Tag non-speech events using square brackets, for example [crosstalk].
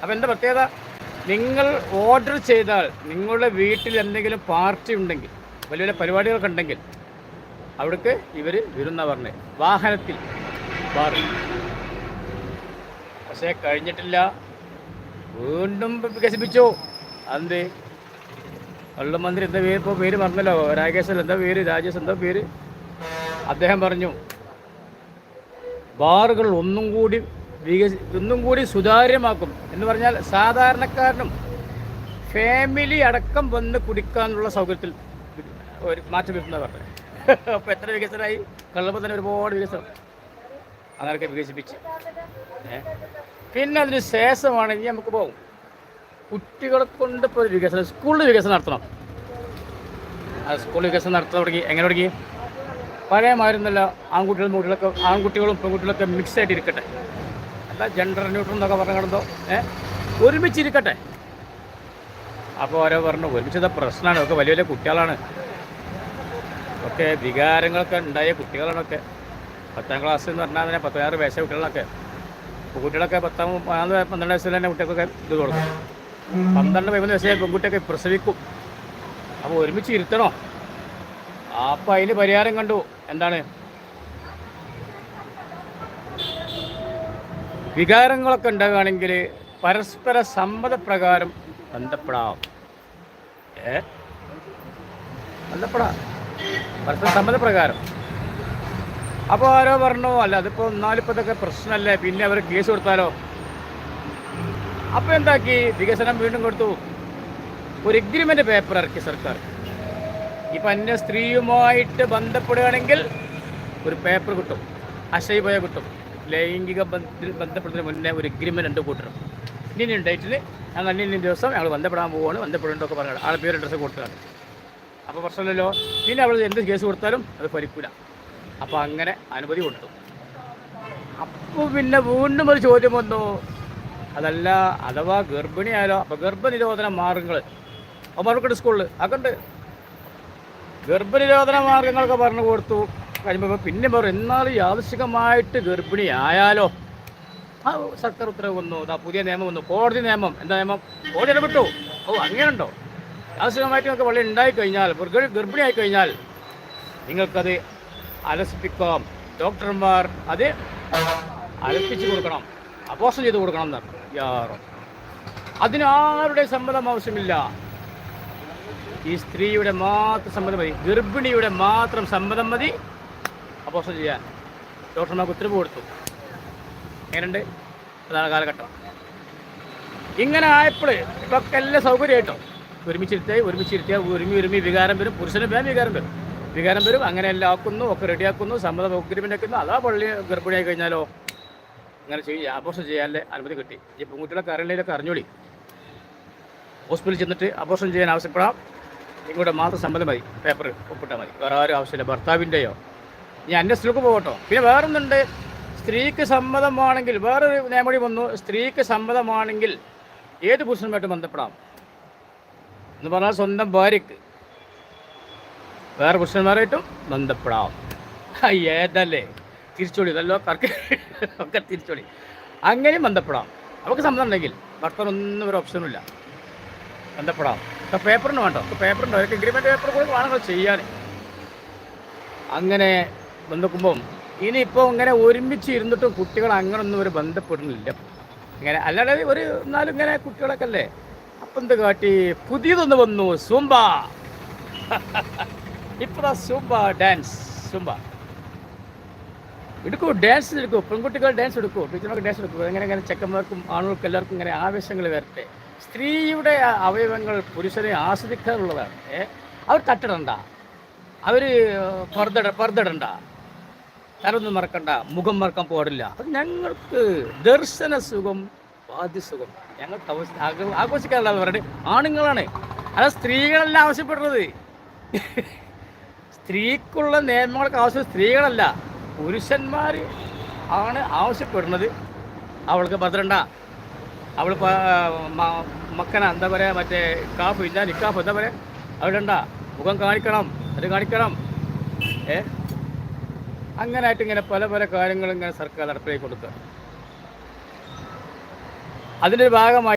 അപ്പം എന്റെ പ്രത്യേകത? നിങ്ങൾ ഓർഡർ ചെയ്താൽ നിങ്ങളുടെ വീട്ടിൽ എന്തെങ്കിലും പാർട്ടി ഉണ്ടെങ്കിൽ വലിയ വലിയ പരിപാടികളൊക്കെ ഉണ്ടെങ്കിൽ അവിടേക്ക് ഇവർ വരുന്ന പറഞ്ഞ്. വാഹനത്തിൽ ബാർ പക്ഷേ കഴിഞ്ഞിട്ടില്ല. വീണ്ടും വികസിപ്പിച്ചു. അതെന്ത്? കള്ളുമന്ത്രി എന്താ പേര്? ഇപ്പോൾ പേര് പറഞ്ഞല്ലോ. രാകേശൻ എന്താ പേര്? രാജേഷ് എന്താ പേര്? അദ്ദേഹം പറഞ്ഞു ബാറുകൾ ഒന്നും കൂടി വികസി ഒന്നും കൂടി സുതാര്യമാക്കും. എന്ന് പറഞ്ഞാൽ സാധാരണക്കാരനും ഫാമിലി അടക്കം വന്ന് കുടിക്കാനുള്ള സൗകര്യത്തിൽ ഒരു മാറ്റം വരുന്ന പറഞ്ഞത് അപ്പോൾ എത്ര വികസനമായി കള്ളപ്പോൾ തന്നെ ഒരുപാട് വികസനം. അങ്ങനെയൊക്കെ വികസിപ്പിച്ച്? പിന്നെ അതിന് ശേഷമാണെങ്കിൽ നമുക്ക് പോകും കുട്ടികളെ കൊണ്ട് ഇപ്പോൾ ഒരു വികസനം സ്കൂളിൽ വികസനം നടത്തണം. ആ സ്കൂൾ വികസനം നടത്താൻ തുടങ്ങി. എങ്ങനെ തുടങ്ങി? പഴയ മാരുന്നല്ല ആൺകുട്ടികളും പെൺകുട്ടികളൊക്കെ ആൺകുട്ടികളും പെൺകുട്ടികളൊക്കെ മിക്സ് ആയിട്ട് ഇരിക്കട്ടെ. അല്ല ജെൻഡർ ന്യൂട്രൽ എന്നൊക്കെ പറഞ്ഞു കിടന്നോ ഏ? ഒരുമിച്ചിരിക്കട്ടെ. അപ്പോൾ ഓരോ പറഞ്ഞു ഒരുമിച്ചത് പ്രശ്നമാണ് ഒക്കെ വലിയ വലിയ കുട്ടികളാണ്. ഒക്കെ വികാരങ്ങളൊക്കെ ഉണ്ടായ കുട്ടികളാണൊക്കെ. പത്താം ക്ലാസ് എന്ന് പറഞ്ഞാൽ തന്നെ പതിനാറ് വയസ്സായ കുട്ടികളൊക്കെ ഇപ്പോൾ കുട്ടികളൊക്കെ പത്താം പതിനാല് പന്ത്രണ്ട് വയസ്സിൽ തന്നെ കുട്ടികൾക്കൊക്കെ ഇത് കൊടുക്കും. പന്ത്രണ്ട് പതിമൂന്ന് വയസ്സായ പെൺകുട്ടിയൊക്കെ പ്രസവിക്കും. അപ്പോൾ ഒരുമിച്ച് ഇരുത്തണോ അപ്പോൾ അതിന് പരിഹാരം കണ്ടു. എന്താണ്? വികാരങ്ങളൊക്കെ ഉണ്ടാകുകയാണെങ്കിൽ പരസ്പര സമ്മതപ്രകാരം ബന്ധപ്പെടാം. ഏ? ബന്ധപ്പെടാം. പരസ്പര സമ്മതപ്രകാരം. അപ്പോൾ ആരോ പറഞ്ഞു അല്ല അതിപ്പോൾ എന്നാലിപ്പോൾ ഇതൊക്കെ പ്രശ്നമല്ലേ? പിന്നെ അവർ കേസ് കൊടുത്താലോ? അപ്പോൾ എന്താക്കി? വികസനം വീണ്ടും കൊടുത്തു. ഒരു എഗ്രിമെന്റ് പേപ്പർ ഇറക്കി സർക്കാർ. ഇപ്പം അന്യ സ്ത്രീയുമായിട്ട് ബന്ധപ്പെടുകയാണെങ്കിൽ ഒരു പേപ്പർ കിട്ടും. അശൈവയ കിട്ടും. ലൈംഗിക ബന്ധത്തിൽ ബന്ധപ്പെടുന്നതിന് മുന്നേ ഒരു എഗ്രിമെന്റ് രണ്ട് കൂട്ടണം ഇനി ഡേറ്റിൽ ഞങ്ങൾ അന്യ ഇന്ന ദിവസം ഞങ്ങൾ ബന്ധപ്പെടാൻ പോവുകയാണ് ബന്ധപ്പെടേണ്ടതൊക്കെ പറഞ്ഞത് ആളെ പേര് അഡ്രസ്സ് കൊടുത്തതാണ്. അപ്പോൾ പ്രശ്നമില്ലല്ലോ. പിന്നെ അവൾ എന്ത് കേസ് കൊടുത്താലും അത് ഫലിക്കൂല അപ്പോൾ അങ്ങനെ അനുമതി കൊടുത്തു. അപ്പോൾ പിന്നെ വീണ്ടും ഒരു ചോദ്യം വന്നു. അതല്ല അഥവാ ഗർഭിണിയായാലോ അപ്പോൾ ഗർഭനിരോധന മാർഗങ്ങൾ അപ്പോൾ അവർക്കുണ്ട് സ്കൂളിൽ അതൊക്കെ ഉണ്ട്. ഗർഭനിരോധന മാർഗങ്ങളൊക്കെ പറഞ്ഞു കൊടുത്തു. കഴിയുമ്പോൾ പിന്നെ പറയും എന്നാലും യാദൃശികമായിട്ട് ഗർഭിണിയായാലോ? ആ സർക്കാർ ഉത്തരവ് വന്നു. ഇതാ പുതിയ നിയമം വന്നു. കോടതി നിയമം. എന്താ നിയമം? കോടതി ഇടപെട്ടു ഓ അങ്ങനെയുണ്ടോ? യാദൃശികമായിട്ട് നിങ്ങൾക്ക് വളരെ ഉണ്ടായി കഴിഞ്ഞാൽ ഗർഭിണി ഗർഭിണിയായി കഴിഞ്ഞാൽ നിങ്ങൾക്കത് അലസിപ്പിക്കാം. ഡോക്ടർമാർ അത് അലപ്പിച്ചു കൊടുക്കണം. അപോഷം ചെയ്ത് കൊടുക്കണം എന്നാണ്. യാറോ അതിനാരുടെ സമ്മതം ആവശ്യമില്ല? ഈ സ്ത്രീയുടെ മാത്രം സമ്മതം മതി. ഗർഭിണിയുടെ മാത്രം സമ്മതം മതി. അപോഷം ചെയ്യാൻ. ഡോക്ടർമാർക്ക് ഉത്തരവ് കൊടുത്തു എങ്ങനെയുണ്ട്? അതാണ് കാലഘട്ടം. ഇങ്ങനെ ആയപ്പോൾ ഇതൊക്കെ എല്ലാം സൗകര്യമായിട്ടോ? ഒരുമിച്ചിരുത്തിയായി ഒരുമിച്ചിരുത്തിയാൽ ഒരുമി ഒരുമി വികാരം വരും. പുരുഷന് വേണം വികാരം വരും. വികാരം വരും. അങ്ങനെ എല്ലാം ആക്കുന്നു ഒക്കെ റെഡിയാക്കുന്നു സമ്മതം അഗ്രിമെന്റ് ആക്കുന്നു അതാ പള്ളി ഗർഭിണിയായി കഴിഞ്ഞാലോ? അങ്ങനെ ചെയ്യും അബോർഷൻ ചെയ്യാനുള്ള അനുമതി കിട്ടി. ഈ പെൺകുട്ടികളൊക്കെ അറിയില്ലൊക്കെ അറിഞ്ഞോളി. ഹോസ്പിറ്റലിൽ ചെന്നിട്ട് അബോർഷൻ ചെയ്യാൻ ആവശ്യപ്പെടാം. നിങ്ങളുടെ മാത്രം സമ്മതം മതി പേപ്പർ ഒപ്പിട്ടാൽ മതി. വേറെ ആരും ആവശ്യമില്ല. ഭർത്താവിന്റെയോ ഞാൻ എന്റെ സ്ത്രീക്ക് പോകട്ടോ. പിന്നെ വേറൊന്നുണ്ട്. സ്ത്രീക്ക് സമ്മതമാണെങ്കിൽ വേറൊരു നിയമടി വന്നു. സ്ത്രീക്ക് സമ്മതമാണെങ്കിൽ ഏത് പുരുഷനുമായിട്ട് ബന്ധപ്പെടാം? എന്ന് പറഞ്ഞാൽ സ്വന്തം ഭാര്യക്ക് വേറെ പുരുഷന്മാരായിട്ടും ബന്ധപ്പെടാം. ഏതല്ലേ? തിരിച്ചോളി ഇതല്ലോ കർക്ക് ഒക്കെ തിരിച്ചോളി. അങ്ങനെയും ബന്ധപ്പെടാം. അവർക്ക് സമ്മതം ഉണ്ടെങ്കിൽ ഭർത്തനൊന്നും ഒരു ഓപ്ഷനുമില്ല ബന്ധപ്പെടാം. ഇപ്പം പേപ്പറിന് വേണ്ടോ. ഇപ്പം പേപ്പറുണ്ടോ അവർക്ക് എഗ്രിമെന്റ് പേപ്പർ കൂടി വേണം ചെയ്യാൻ. അങ്ങനെ ബന്ധക്കുമ്പം ഇനിയിപ്പോൾ ഇങ്ങനെ ഒരുമിച്ച് ഇരുന്നിട്ടും കുട്ടികൾ അങ്ങനൊന്നും ഒരു ബന്ധപ്പെടുന്നില്ല. ഇങ്ങനെ അല്ലാതെ ഒരു എന്നാലും ഇങ്ങനെ കുട്ടികളൊക്കെ അല്ലേ അപ്പം എന്ത് കാട്ടി? പുതിയതൊന്ന് വന്നു സുംബ. [laughs] ഇപ്പതാ സുംബ ഡാൻസ് സുംബ. എടുക്കൂ ഡാൻസ് എടുക്കൂ. പെൺകുട്ടികൾ ഡാൻസ് എടുക്കൂ ടീച്ചർമാർക്ക് ഡാൻസ് എടുക്കൂ. എങ്ങനെ ഇങ്ങനെ ചെക്കന്മാർക്കും ആണുങ്ങൾക്കും എല്ലാവർക്കും ഇങ്ങനെ ആവേശങ്ങൾ വരട്ടെ. സ്ത്രീയുടെ അവയവങ്ങൾ പുരുഷനെ ആസ്വദിക്കാറുള്ളതാണ് അവർ തട്ടിടണ്ട. അവർ പർദ്ദ പർദ്ദടണ്ട. തരൊന്നും മറക്കണ്ട. മുഖം മറക്കാൻ പാടില്ല അത് ഞങ്ങൾക്ക് ദർശന സുഖം വാദ്യസുഖം സുഖം. ആവശ്യ- ആഘോ- ആഘോഷിക്കാനുള്ള പറഞ്ഞിട്ട് ആണുങ്ങളാണ്. അല്ല സ്ത്രീകളല്ല ആവശ്യപ്പെടുന്നത്. സ്ത്രീക്കുള്ള നിയമങ്ങൾക്ക് ആവശ്യം സ്ത്രീകളല്ല. പുരുഷന്മാർ ആണ് ആവശ്യപ്പെടുന്നത്. അവൾക്ക് ഭദ്രണ്ട. അവൾ മക്കന എന്താ പറയുക മറ്റേ കാഫ് ഇല്ല നിക്കാഫ് എന്താ പറയുക അവിടെ മുഖം കാണിക്കണം അത് കാണിക്കണം. ഏ? അങ്ങനെ ആയിട്ട് ഇങ്ങനെ പല പല കാര്യങ്ങളും ഇങ്ങനെ സർക്കാർ നടപ്പിലാക്കി കൊടുക്കുക. അതിന്റെ ഭാഗമായി